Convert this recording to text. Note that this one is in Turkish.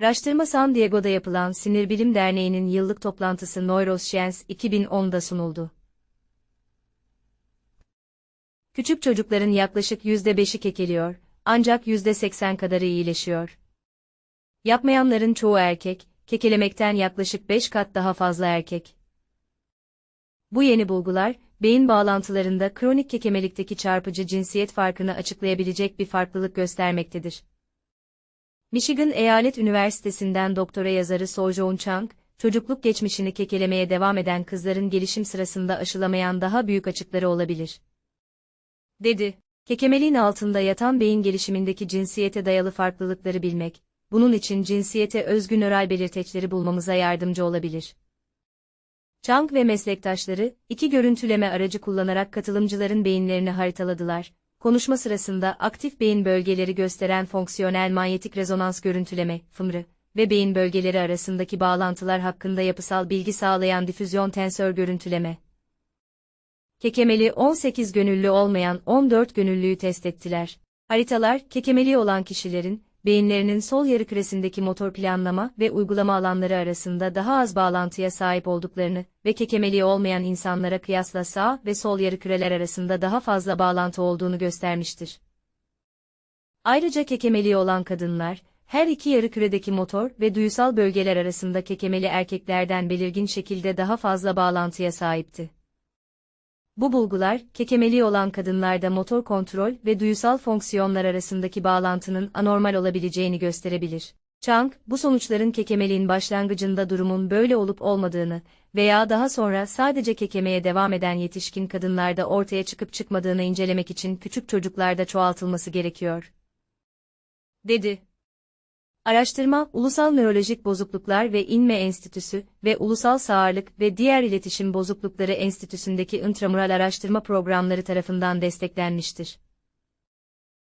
Araştırma San Diego'da yapılan Sinir Bilim Derneği'nin yıllık toplantısı Neuroscience 2010'da sunuldu. Küçük çocukların yaklaşık %5'i kekeliyor, ancak %80 kadarı iyileşiyor. Yapmayanların çoğu erkek, kekelemekten yaklaşık 5 kat daha fazla erkek. Bu yeni bulgular, beyin bağlantılarında kronik kekemelikteki çarpıcı cinsiyet farkını açıklayabilecek bir farklılık göstermektedir. Michigan Eyalet Üniversitesi'nden doktora yazarı Sojoon Chang, çocukluk geçmişini kekelemeye devam eden kızların gelişim sırasında aşılamayan daha büyük açıkları olabilir. Dedi. Kekemeliğin altında yatan beyin gelişimindeki cinsiyete dayalı farklılıkları bilmek, bunun için cinsiyete özgü nöral belirteçleri bulmamıza yardımcı olabilir. Chang ve meslektaşları, iki görüntüleme aracı kullanarak katılımcıların beyinlerini haritaladılar. Konuşma sırasında aktif beyin bölgeleri gösteren fonksiyonel manyetik rezonans görüntüleme, FMRI ve beyin bölgeleri arasındaki bağlantılar hakkında yapısal bilgi sağlayan difüzyon tensör görüntüleme. Kekemeli 18 gönüllü olmayan 14 gönüllüyü test ettiler. Haritalar, kekemeli olan kişilerin, beyinlerinin sol yarı küresindeki motor planlama ve uygulama alanları arasında daha az bağlantıya sahip olduklarını ve kekemeli olmayan insanlara kıyasla sağ ve sol yarı küreler arasında daha fazla bağlantı olduğunu göstermiştir. Ayrıca kekemeli olan kadınlar, her iki yarı küredeki motor ve duyusal bölgeler arasında kekemeli erkeklerden belirgin şekilde daha fazla bağlantıya sahipti. Bu bulgular, kekemeli olan kadınlarda motor kontrol ve duyusal fonksiyonlar arasındaki bağlantının anormal olabileceğini gösterebilir. Chang, bu sonuçların kekemeliğin başlangıcında durumun böyle olup olmadığını veya daha sonra sadece kekemeye devam eden yetişkin kadınlarda ortaya çıkıp çıkmadığını incelemek için küçük çocuklarda çoğaltılması gerekiyor. Dedi. Araştırma, Ulusal Nörolojik Bozukluklar ve İnme Enstitüsü ve Ulusal Sağırlık ve Diğer İletişim Bozuklukları Enstitüsü'ndeki intramural araştırma programları tarafından desteklenmiştir.